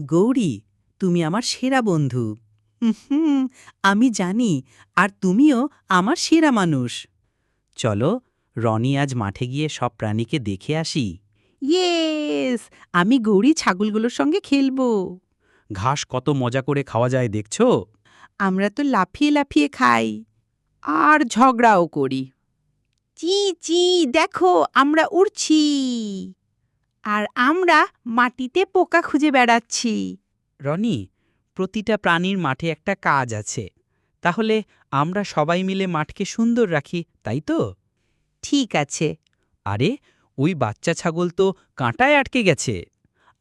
গৌরী, তুমি আমার সেরা বন্ধু। হুম আমি জানি, আর তুমিও আমার সেরা মানুষ। চলো, রনি আজ মাঠে গিয়ে সব প্রাণীকে দেখে আসি। ইয়েস, আমি গৌরী ছাগলগুলোর সঙ্গে খেলব। ঘাস কত মজা করে খাওয়া যায় দেখছ? আমরা তো লাফিয়ে লাফিয়ে খাই। আর ঝগড়াও করি। চি চি, দেখো, আমরা উড়ছি। আর আমরা মাটিতে পোকা খুঁজে বেড়াচ্ছি। রনি প্রতিটা প্রাণীর মাঠে একটা কাজ আছে। তাহলে আমরা সবাই মিলে মাঠকে সুন্দর রাখি তাই তো? ঠিক আছে। আরে ওই বাচ্চা ছাগল তো কাঁটায় আটকে গেছে।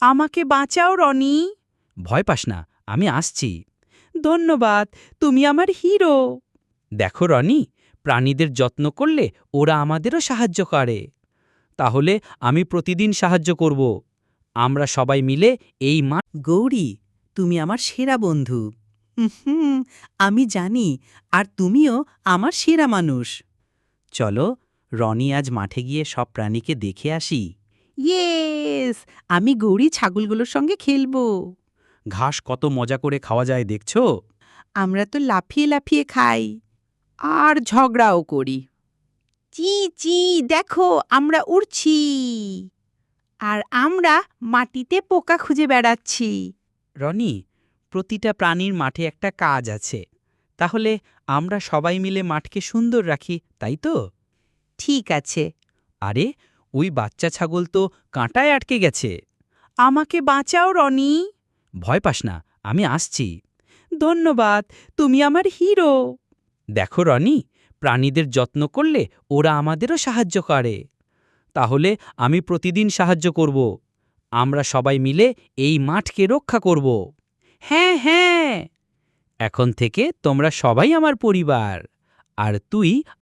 আমাকে বাঁচাও রনি। ভয় পাস না আমি আসছি। ধন্যবাদ তুমি আমার হিরো। দেখো রনি প্রাণীদের যত্ন করলে ওরা আমাদেরও সাহায্য করে। তাহলে আমি প্রতিদিন সাহায্য করব। আমরা সবাই মিলে এই মা গৌরী তুমি আমার সেরা বন্ধু। হুম আমি জানি আর তুমিও আমার সেরা মানুষ। চলো রনি আজ মাঠে গিয়ে সব প্রাণীকে দেখে আসি। ইয়েস আমি গৌরী ছাগলগুলোর সঙ্গে খেলব। ঘাস কত মজা করে খাওয়া যায় দেখছ? আমরা তো লাফিয়ে লাফিয়ে খাই। আর ঝগড়াও করি। চি চি দেখো আমরা উড়ছি। আর আমরা মাটিতে পোকা খুঁজে বেড়াচ্ছি। রনি প্রতিটা প্রাণীর মাঠে একটা কাজ আছে। তাহলে আমরা সবাই মিলে মাঠকে সুন্দর রাখি তাই তো? ঠিক আছে। আরে ওই বাচ্চা ছাগল তো কাঁটায় আটকে গেছে। আমাকে বাঁচাও রনি। ভয় পাস না আমি আসছি। ধন্যবাদ তুমি আমার হিরো। দেখো রনি প্রাণীদের যত্ন করলে ওরা আমাদেরও সাহায্য করে। তাহলে আমি প্রতিদিন সাহায্য করব। আমরা সবাই মিলে এই মাঠকে রক্ষা করব। হ্যাঁ হ্যাঁ। এখন থেকে তোমরা সবাই আমার পরিবার। আর তুই